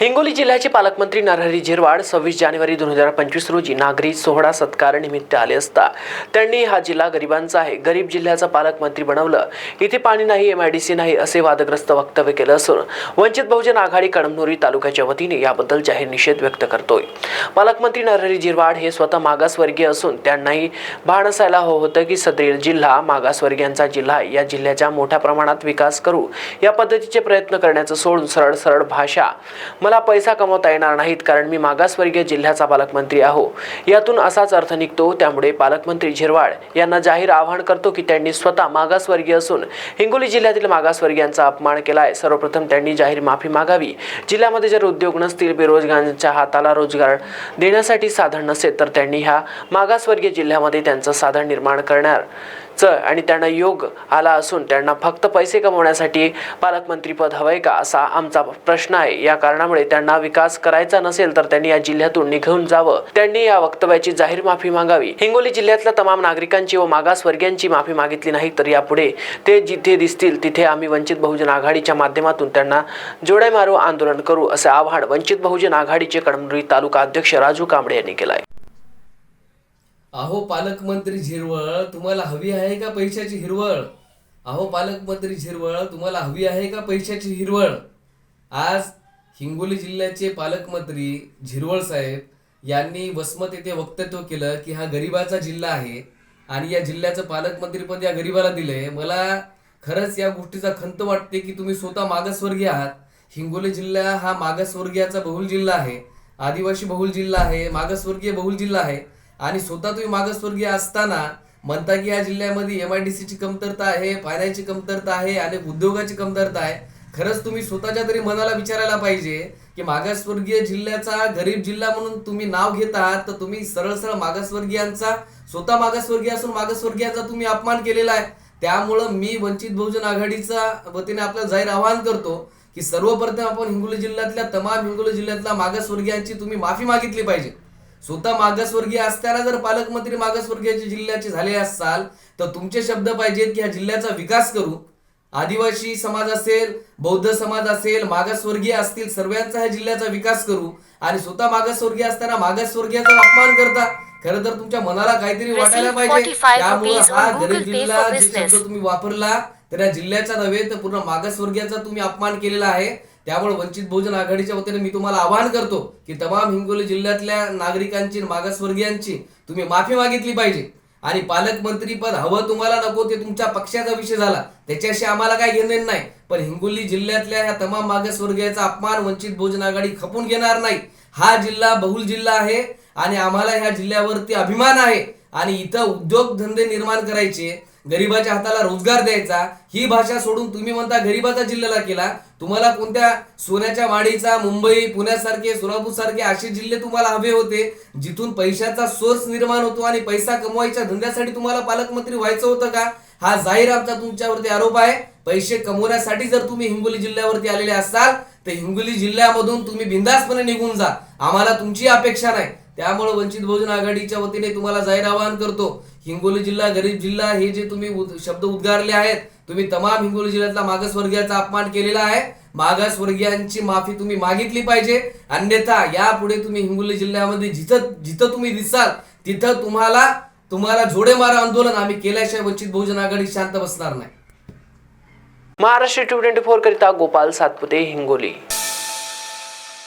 हिंगोली जिल्ह्याचे पालकमंत्री नरहरी झिरवाड सव्वीस जानेवारी दोन हजार पंचवीस रोजी नागरी सोहळा सत्कार निमित्त आले असता. त्यांनी हा जिल्हा गरिबांचा आहे. गरीब जिल्ह्याचा पालकमंत्री बनवलं. इथे पाणी नाही एम आय डी सी नाही असे वादग्रस्त वक्तव्य केलं असून वंचित बहुजन आघाडी कळमनुरी तालुक्याच्या वतीने याबद्दल जाहीर निषेध व्यक्त करतोय. पालकमंत्री नरहरी झिरवाड हे स्वतः मागासवर्गीय असून त्यांनाही भान असायला हवं होतं की सदरील जिल्हा मागासवर्गीयांचा जिल्हा आहे. या जिल्ह्याचा मोठ्या प्रमाणात विकास करू या पद्धतीचे प्रयत्न करण्याचं सोडून सरळ सरळ भाषा. मला पैसा कमवता येणार नाहीत कारण मी मागासवर्गीय जिल्ह्याचा पालकमंत्री आहो. यातून असाच अर्थ निघतो त्यामुळे पालकमंत्री झिरवाड यांना जाहीर आवाहन करतो की त्यांनी स्वतः मागासवर्गीय असून हिंगोली जिल्ह्यातील मागासवर्गीयांचा अपमान केला आहे सर्वप्रथम त्यांनी जाहीर माफी मागावी. जिल्ह्यामध्ये जर उद्योग नसतील बेरोजगारांच्या हाताला रोजगार देण्यासाठी साधन नसेल तर त्यांनी ह्या मागासवर्गीय जिल्ह्यामध्ये त्यांचं साधन निर्माण करणार. च आणि त्यांना योग आला असून त्यांना फक्त पैसे कमवण्यासाठी पालकमंत्रीपद हवंय का असा आमचा प्रश्न आहे. या कारणामुळे त्यांना विकास करायचा नसेल तर त्यांनी या जिल्ह्यातून निघून जावं. त्यांनी या वक्तव्याची जाहीर माफी मागावी. हिंगोली जिल्ह्यातल्या तमाम नागरिकांची व मागासवर्गीयांची माफी मागितली नाही तर यापुढे ते जिथे दिसतील तिथे आम्ही वंचित बहुजन आघाडीच्या माध्यमातून त्यांना जोड्या मारू आंदोलन करू असे आव्हान वंचित बहुजन आघाडीचे कडमरी तालुका अध्यक्ष राजू कांबळे यांनी केलं आहे अहो पालकमंत्री झिरवळ तुम्हाला हवी आहे का पैशाची हिरवळ? अहो पालकमंत्री झिरवळ तुम्हाला हवी आहे का पैशाची हिरवळ? आज हिंगोली जिल्ह्याचे पालकमंत्री झिरवळ साहेब यांनी वसमत येथे वक्तव्य केलं की हा गरिबाचा जिल्हा आहे आणि या जिल्ह्याचं पालकमंत्रीपद या गरिबाला दिलंय. मला खरंच या गोष्टीचा खंत वाटते की तुम्ही स्वतः मागासवर्गीय आहात. हिंगोली जिल्हा हा मागासवर्गीयाचा बहुल जिल्हा आहे. आदिवासी बहुल जिल्हा आहे मागासवर्गीय बहुल जिल्हा आहे. आणि स्वतः तुम्ही मागासवर्गीय असताना म्हणता की या जिल्ह्यामध्ये एम आय डी सीची कमतरता आहे पाण्याची कमतरता आहे आणि उद्योगाची कमतरता आहे. खरंच तुम्ही स्वतःच्या तरी मनाला विचारायला पाहिजे की मागासवर्गीय जिल्ह्याचा गरीब जिल्हा म्हणून तुम्ही नाव घेत आहात तर तुम्ही सरळ सरळ मागासवर्गीयांचा स्वतः मागासवर्गीय असून मागासवर्गीयांचा तुम्ही अपमान केलेला आहे. त्यामुळं मी वंचित बहुजन आघाडीचा वतीने आपलं जाहीर आवाहन करतो की सर्वप्रथम आपण हिंगोली जिल्ह्यातल्या तमाम हिंगोली जिल्ह्यातल्या मागासवर्गीयांची तुम्ही माफी मागितली पाहिजे. स्वतः मागासवर्गीय असताना जर पालकमंत्री मागासवर्गीयाचे जिल्ह्याचे झाले असाल तर तुमचे शब्द पाहिजेत की ह्या जिल्ह्याचा विकास करू. आदिवासी समाज असेल बौद्ध समाज असेल मागासवर्गीय असतील सर्वांचा ह्या जिल्ह्याचा विकास करू आणि स्वतः मागासवर्गीय असताना मागासवर्गीयाचा अपमान करता. खरं तर तुमच्या मनाला काहीतरी वाटायला पाहिजे. 45 त्यामुळे हा गरीब जिल्हा जे. शब्द तुम्ही वापरला तर या जिल्ह्याचा नव्हे तर पूर्ण मागासवर्गीयाचा तुम्ही अपमान केलेला आहे. त्यामुळे वंचित बहुजन आघाडीच्या वतीने मी तुम्हाला आवाहन करतो की तमाम हिंगोली जिल्ह्यातल्या नागरिकांची मागासवर्गीयांची तुम्ही माफी मागितली पाहिजे. आणि पालकमंत्री पद हवं तुम्हाला नको ते तुमच्या पक्षाचा विषय झाला. त्याच्याशी आम्हाला काय घेणं नाही. पण हिंगोली जिल्ह्यातल्या ह्या तमाम मागासवर्गीयाचा अपमान वंचित बहुजन आघाडी खपून घेणार नाही. हा जिल्हा बहुल जिल्हा आहे आणि आम्हाला ह्या जिल्ह्यावरती अभिमान आहे. आणि इथं उद्योगधंदे निर्माण करायचे गरिबाच्या हाताला रोजगार द्यायचा ही भाषा सोडून तुम्ही म्हणता गरिबाचा जिल्ह्याला केला तुम्हाला कोणत्या सोन्याच्या वाडीचा मुंबई पुण्यासारखे सोलापूर सारखे असे जिल्हे तुम्हाला हवे होते जिथून पैशाचा सोर्स निर्माण होतो आणि पैसा कमवायच्या धंद्यासाठी तुम्हाला पालकमंत्री व्हायचं होतं का? हा जाहीर आमचा तुमच्यावरती आरोप आहे. पैसे कमवण्यासाठी जर तुम्ही हिंगोली जिल्ह्यावरती आलेले असाल तर हिंगोली जिल्ह्यामधून तुम्ही बिंदासपणे निघून जा. आम्हाला तुमची अपेक्षा नाही. त्यामुळे वंचित बहुजन आघाडीच्या वतीने तुम्हाला जाहीर आवाहन करतो. हिंगोली जिल्हा गरीब जिल्हा हे जे तुम्ही उद- शब्द उद्गारले आहेत तुम्ही तमाम हिंगोली जिल्ह्यातला मागासवर्गीयाचा अपमान केलेला आहे. मागासवर्गीयांची माफी तुम्ही मागितली पाहिजे. अन्यथा यापुढे तुम्ही हिंगोली जिल्ह्यामध्ये जिथं जिथं तुम्ही दिसाल तिथं तुम्हाला तुम्हाला जोडे मारा आंदोलन आम्ही केल्याशिवाय वंचित बहुजन आघाडी शांत बसणार नाही. महाराष्ट्र टू ट्वेंटी फोर करिता गोपाल सातपुते हिंगोली.